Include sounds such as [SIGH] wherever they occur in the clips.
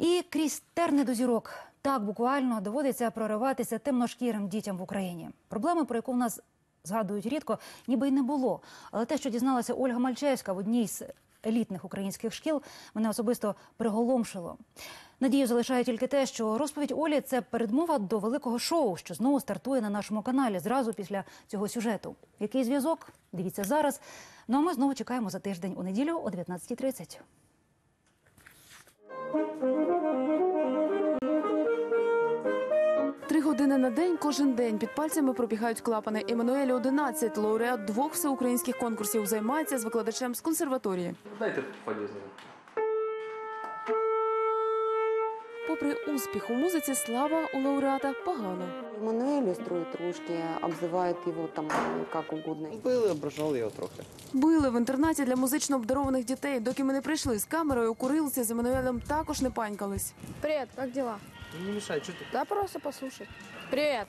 І крізь терни до зірок так буквально доводиться прориватися темношкірим дітям в Україні. Проблеми, про яку в нас згадують рідко, ніби й не було. Але те, що дізналася Ольга Мальчевська в одній з елітних українських шкіл, мене особисто приголомшило. Надію залишає тільки те, що розповідь Олі це передмова до великого шоу, що знову стартує на нашому каналі зразу після цього сюжету. Який зв'язок? Дивіться зараз. Ну а ми знову чекаємо за тиждень у неділю о 19.30. Три години на день кожен день під пальцями пробігають клапани. Еммануелі 11, лауреат двох всеукраїнських конкурсів, займається з викладачем з консерваторії. Дайте полезно. Попри успіх у музиці, слава у лауреата погана. Мануэлю строит ружки, обзывает его там как угодно. Били, ображали його трохи. Били в інтернаті для музично обдарованих дітей. Доки ми не прийшли з камерою, курилці з Еммануелем також не панькались. Привет, как дела? Не мішай, что ты? Да просто послушать. Привет.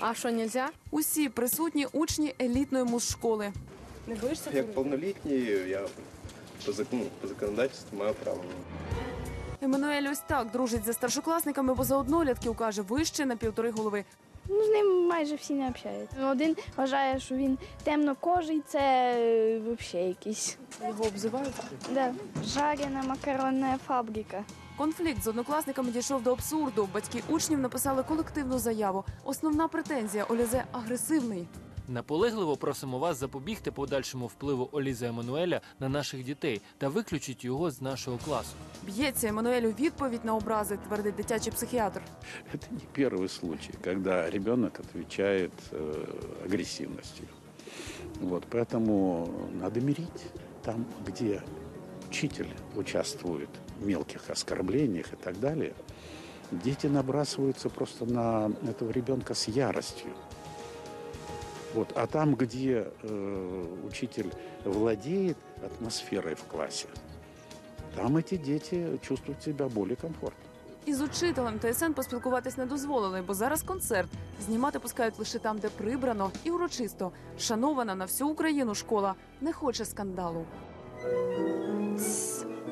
А что, нельзя? Усі присутні учні елітної музшколи. Не боишься Як повнолітній, я по закону, по законодавству маю право. Еммануель ось так дружить за старшокласниками, бо за однолітків каже вище на півтори голови. Ну, з ним майже всі не общаються. Один вважає, що він темнокожий, це е, взагалі якийсь. Його обзивають. Да. Жарена макаронна фабрика. Конфлікт з однокласниками дійшов до абсурду. Батьки учнів написали колективну заяву. Основна претензія Олізе агресивний. Наполегливо просимо вас запобігти подальшому впливу Оліза Еммануеля на наших дітей та виключити його з нашого класу. Б'ється Еммануелю відповідь на образи, твердить дитячий психіатр. Это не первый случай, когда ребенок отвечает э, агрессивностью. Вот, поэтому надо мирить там, где учитель участвует в мелких оскорблениях и так далее. Дети набрасываются просто на этого ребенка с яростью. Вот. А там, где э, учитель владеет атмосферой в классе, там эти дети чувствуют себя более комфортно. Із учителем ТСН поспілкуватись не дозволили, бо зараз концерт. Знімати пускають лише там, де прибрано і урочисто. Шанована на всю Україну школа не хоче скандалу.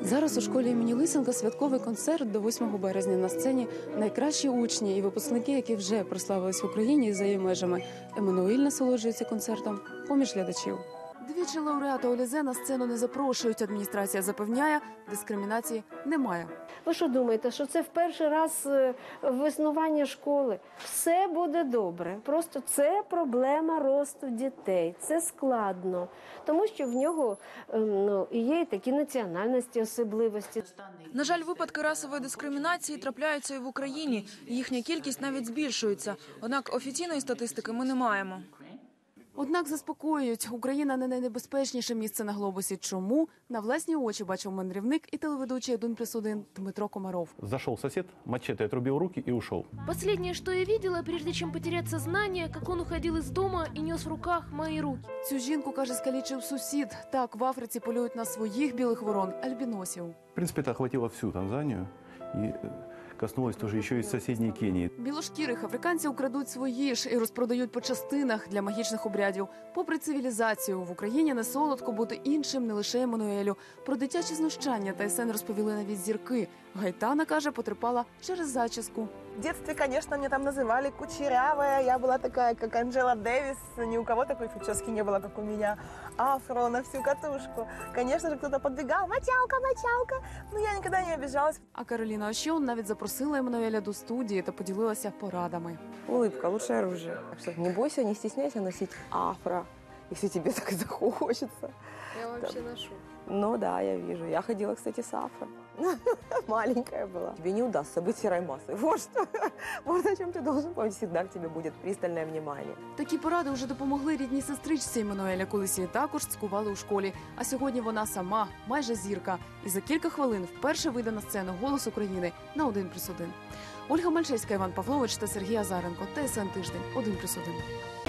Зараз у школі імені Лисенка святковий концерт до 8 березня на сцені найкращі учні і випускники, які вже прославились в Україні і за її межами. Еммануїль насолоджується концертом поміж глядачів. Двічі лауреата Олізе на сцену не запрошують. Адміністрація запевняє, дискримінації немає. Ви що думаєте, що це в перший раз е, в існуванні школи? Все буде добре. Просто це проблема росту дітей. Це складно, тому що в нього ем, ну, і є такі національності, особливості. На жаль, випадки расової дискримінації трапляються і в Україні. Їхня кількість навіть збільшується. Однак офіційної статистики ми не маємо. Однак заспокоюють, Україна не найнебезпечніше місце на глобусі. Чому на власні очі бачив мандрівник і телеведучий 1 плюс 1 Дмитро Комаров. Зашел сосед, мачете отрубил руки и ушел. Последнее, что я видела, прежде чем потерять сознание, как он уходил из дома и нес в руках мои руки. Цю жінку каже, скалічив сусід. Так в Африці полюють на своїх білих ворон альбіносів. В принципе, это охватило всю Танзанию и э, коснулось тоже еще и соседней Кении. Білошкірих африканців крадуть свої ж і розпродають по частинах для магічних обрядів. Попри цивілізацію, в Україні не солодко бути іншим, не лише Еммануелю. Про дитячі знущання ТСН розповіли навіть зірки. Гайтана каже, потерпала через зачіску. В детстве, конечно, меня там называли кучерявая. Я была такая, как Анджела Дэвис. Ни у кого такой прически не было, как у меня. Афро на всю катушку. Конечно же, кто-то подбегал. Мочалка, мочалка. Но я никогда не обижалась. А Кароліна Ощон навіть запросила Еммануеля до студії та поділилася порадами. Улыбка – лучшее оружие. Так что не бойся, не стесняйся носить афро, если тебе [LAUGHS] так захочется. Я вообще ношу. Ну да, я вижу. Я ходила, кстати, с афро. [LAUGHS] Маленькая была. Тебе не удастся быть серой массой. [LAUGHS] Вот что. Вот о чем ты должен помнить. Всегда к тебе будет пристальное внимание. Такі поради вже допомогли рідній сестричці Еммануеля, колись її також цькували у школі. А сьогодні вона сама, майже зірка. І за кілька хвилин вперше вийде на сцену голос України на 1 плюс 1. Ольга Мальчевська, Іван Павлович та Сергій Азаренко. ТСН тиждень 1 плюс 1.